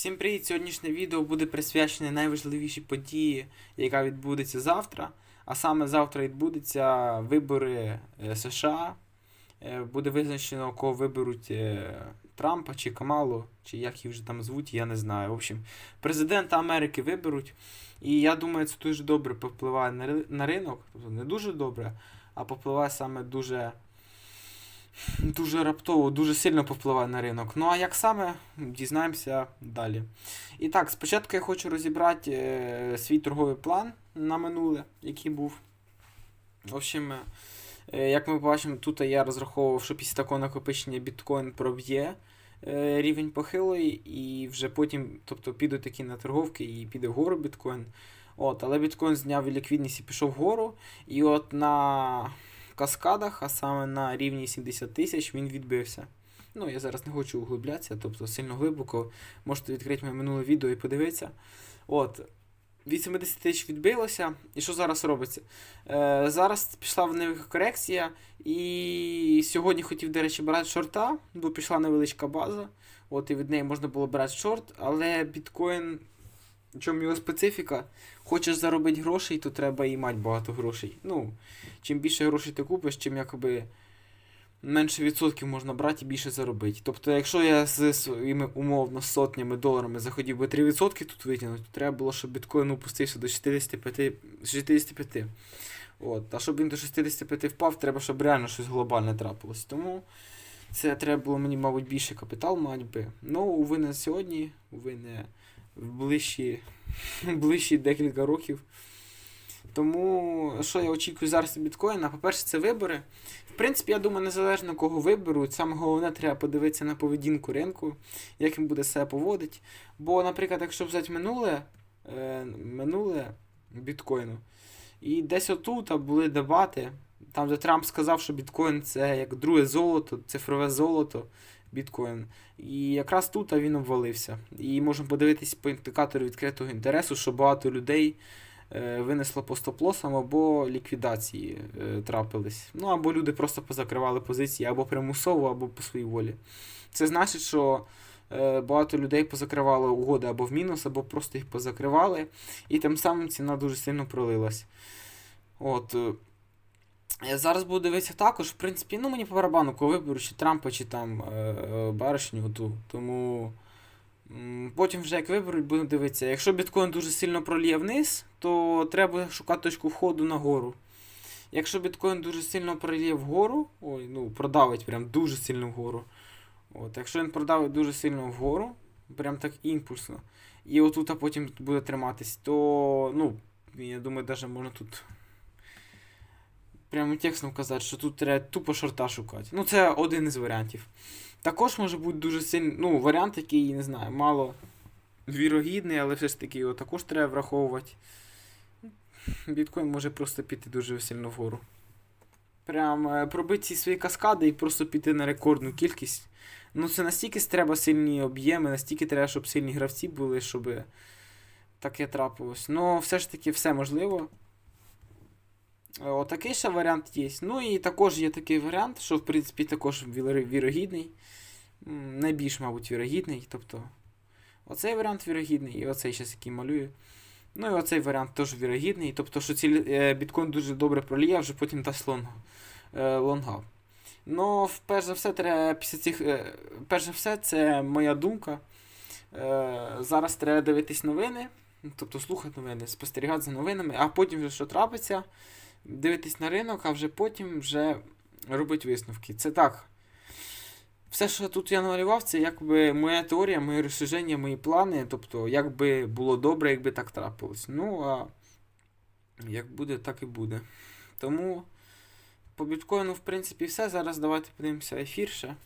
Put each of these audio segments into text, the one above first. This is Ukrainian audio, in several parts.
Всім привіт! Сьогоднішнє відео буде присвячене найважливішій події, яка відбудеться завтра. А саме завтра відбудуться вибори е, США. Е, Буде визначено, кого виберуть е, Трампа чи Камалу, чи як їх вже там звуть, я не знаю. В общем, президента Америки виберуть. І я думаю, це дуже добре попливає на ринок. Тобто не дуже добре, а попливає саме дуже. Дуже раптово, дуже сильно повпливає на ринок. Ну а як саме, дізнаємося далі. І так, спочатку я хочу розібрати е, свій торговий план на минуле, який був. В общем, е, як ми бачимо, тут я розраховував, що після такого накопичення біткоін проб'є е, рівень похилої, і вже потім, тобто підуть такі на торговки і піде вгору біткоін. От, але біткоін зняв ліквідність і пішов вгору. І от на каскадах, а саме на рівні 70 тисяч, він відбився. Ну, я зараз не хочу углублятися, тобто сильно глибоко. Можете відкрити моє минуле відео і подивитися. От. Від 70 тисяч відбилося. І що зараз робиться? Е, зараз пішла невелика корекція. І сьогодні хотів, до речі, брати шорта, бо пішла невеличка база. От, і від неї можна було брати шорт, але біткоін, в чому його специфіка? Хочеш заробити грошей, то треба і мати багато грошей. Ну, чим більше грошей ти купиш, чим якби менше відсотків можна брати і більше заробити. Тобто, якщо я з своїми умовно сотнями доларами захотів би 3% тут витягнути, то треба було, щоб біткоін опустився до 65. 65. От. А щоб він до 65 впав, треба, щоб реально щось глобальне трапилось. Тому це треба було мені, мабуть, більше капітал мати би. Ну, уви не сьогодні, уви не в ближчі, ближчі декілька років. Тому що я очікую зараз біткоїна? По-перше, це вибори. В принципі, я думаю, незалежно кого виберуть, саме головне треба подивитися на поведінку ринку, як він буде себе поводити. Бо, наприклад, якщо взяти минуле, е, минуле біткоїну, і десь отут були дебати, там, де Трамп сказав, що біткоін це як друге золото, цифрове золото, біткоін. І якраз тут він обвалився. І можемо подивитись по індикатору відкритого інтересу, що багато людей е, винесло по стоп-лосам або ліквідації е, трапились. Ну або люди просто позакривали позиції або примусово, або по своїй волі. Це значить, що е, багато людей позакривало угоди або в мінус, або просто їх позакривали, і тим самим ціна дуже сильно пролилась. От. Е, зараз буду дивитися також, в принципі, ну мені по барабану, кого виберу, чи Трампа, чи там е, е, баришню ту. Тому потім вже як виберуть, будемо дивитися. Якщо біткоін дуже сильно проліє вниз, то треба шукати точку входу нагору. Якщо біткоін дуже сильно проліє вгору, ой, ну, продавить прям дуже сильно вгору. От, якщо він продавить дуже сильно вгору, прям так імпульсно, і отут а потім буде триматись, то, ну, я думаю, навіть можна тут прямо текстом казати, що тут треба тупо шорта шукати. Ну, це один із варіантів. Також може бути дуже сильний, ну, варіант, який, не знаю, мало вірогідний, але все ж таки його також треба враховувати. Біткоін може просто піти дуже сильно вгору. Прям е, пробити ці свої каскади і просто піти на рекордну кількість. Ну, це настільки треба сильні об'єми, настільки треба, щоб сильні гравці були, щоб таке трапилось. Ну, все ж таки, все можливо. Е, Отакий ще варіант є. Ну і також є такий варіант, що в принципі також вірогідний. Найбільш, мабуть, вірогідний. Тобто, оцей варіант вірогідний, і оцей зараз який малюю. Ну і оцей варіант теж вірогідний. Тобто, що ці, е, біткоін дуже добре проліє, вже потім дасть лонг, е, лонгав. Ну, перш за все, треба після цих. Перш за все, це моя думка. Зараз треба дивитись новини, тобто слухати новини, спостерігати за новинами, а потім вже що трапиться, дивитись на ринок, а вже потім вже робити висновки. Це так. Все, що тут я намалював, це якби моя теорія, моє розширення, мої плани. Тобто, як би було добре, якби так трапилось. Ну, а як буде, так і буде. Тому по біткоїну, в принципі, все. Зараз давайте подивимося ефір ще.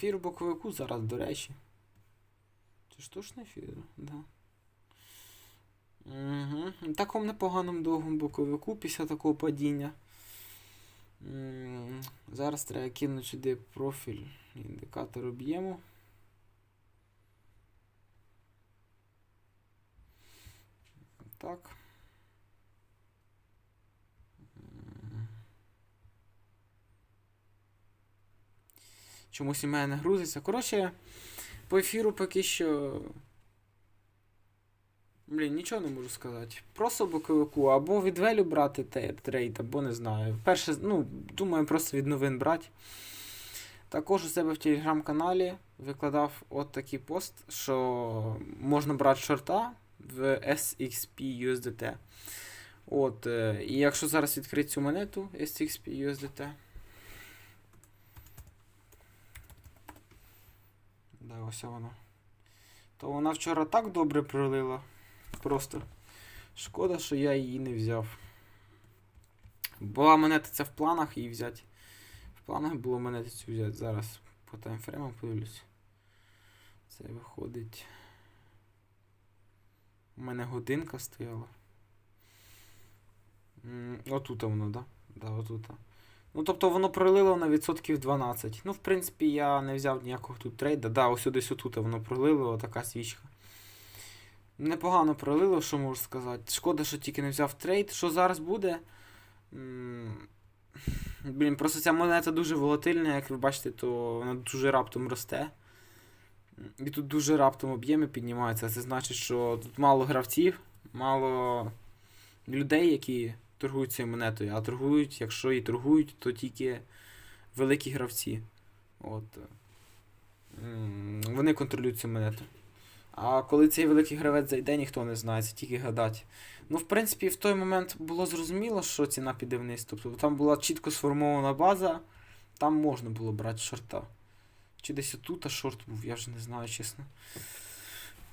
Ефір боковику зараз, до речі. Це точно ефір? Да. Угу. Такому непоганому довгому боковику після такого падіння. Зараз треба кинути сюди профіль індикатор об'єму. Так. Чомусь у мене не грузиться. Коротше, по ефіру поки що. Блін, нічого не можу сказати. Просто боковику, або від велю брати трейд, або не знаю. Перше, ну, думаю, просто від новин брати. Також у себе в телеграм-каналі викладав от такий пост, що можна брати шорта в SXP USDT. От, е, і якщо зараз відкрити цю монету SXP USDT. Да, ось вона. То вона вчора так добре пролила. Просто. Шкода, що я її не взяв. Була монета ця в планах її взяти. В планах було монету цю взяти. Зараз по таймфреймам подивлюсь. Це виходить. У мене годинка стояла. М, Отут воно, да? Да, отут. Ну, тобто воно пролило на відсотків 12. Ну, в принципі, я не взяв ніякого тут трейда. Да, ось десь отут воно пролило, така свічка. Непогано пролило, що можу сказати. Шкода, що тільки не взяв трейд. Що зараз буде? Блін, просто ця монета дуже волатильна, як ви бачите, то вона дуже раптом росте. І тут дуже раптом об'єми піднімаються. Це значить, що тут мало гравців, мало людей, які торгують цією монетою, а торгують, якщо і торгують, то тільки великі гравці. От. Вони контролюють цю монету. А коли цей великий гравець зайде, ніхто не знає, це тільки гадати. Ну, в принципі, в той момент було зрозуміло, що ціна піде вниз. Тобто там була чітко сформована база, там можна було брати шорта. Чи десь отут а шорт був, я вже не знаю, чесно.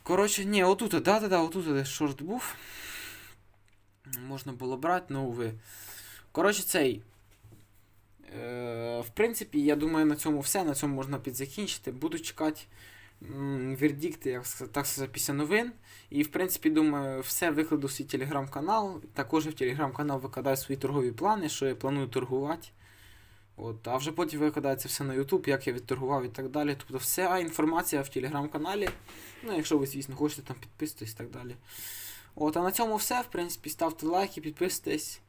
Коротше, ні, отут, да-да-да, отут десь шорт був. Можна було брати, ну ви. Коротше, цей. Е, в принципі, я думаю, на цьому все. На цьому можна підзакінчити. Буду чекати вердикти, як так сказати, після новин. І, в принципі, думаю, все викладу в свій телеграм-канал. Також в телеграм-канал викладаю свої торгові плани, що я планую торгувати. От, а вже потім викладається все на YouTube, як я відторгував і так далі. Тобто вся інформація в телеграм-каналі. Ну, якщо ви, звісно, хочете там підписуйтесь і так далі. От, а на цьому все. В принципі, ставте лайки, підписуйтесь,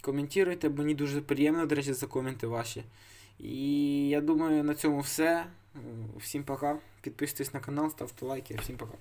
коментуйте, мені дуже приємно, до речі, за коменти ваші. І я думаю, на цьому все. Всім пока. Підписуйтесь на канал, ставте лайки. Всім пока.